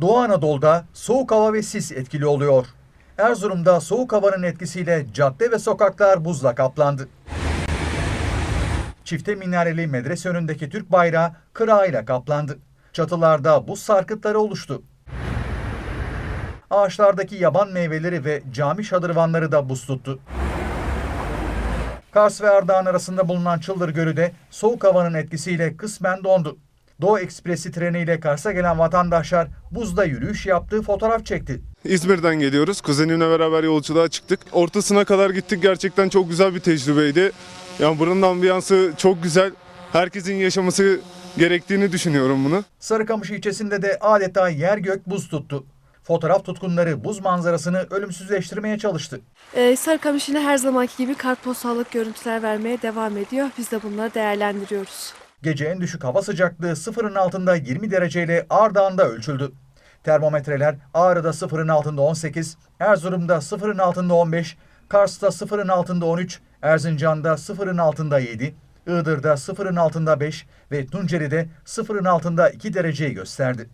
Doğu Anadolu'da soğuk hava ve sis etkili oluyor. Erzurum'da soğuk havanın etkisiyle cadde ve sokaklar buzla kaplandı. Çifte minareli medrese önündeki Türk bayrağı kırağıyla kaplandı. Çatılarda buz sarkıtları oluştu. Ağaçlardaki yaban meyveleri ve cami şadırvanları da buz tuttu. Kars ve Ardahan arasında bulunan Çıldır Gölü de soğuk havanın etkisiyle kısmen dondu. Doğu Ekspresi treniyle Kars'a gelen vatandaşlar buzda yürüyüş yaptığı fotoğraf çekti. İzmir'den geliyoruz. Kuzenimle beraber yolculuğa çıktık. Ortasına kadar gittik. Gerçekten çok güzel bir tecrübeydi. Yani buranın ambiyansı çok güzel. Herkesin yaşaması gerektiğini düşünüyorum bunu. Sarıkamış ilçesinde de adeta yer gök buz tuttu. Fotoğraf tutkunları buz manzarasını ölümsüzleştirmeye çalıştı. Ee, Sarıkamış yine her zamanki gibi kartpostallık görüntüler vermeye devam ediyor. Biz de bunları değerlendiriyoruz. Gece en düşük hava sıcaklığı sıfırın altında 20 dereceyle Ardahan'da ölçüldü. Termometreler Ağrı'da sıfırın altında 18, Erzurum'da sıfırın altında 15, Kars'ta sıfırın altında 13, Erzincan'da sıfırın altında 7, Iğdır'da sıfırın altında 5 ve Tunceli'de sıfırın altında 2 dereceyi gösterdi.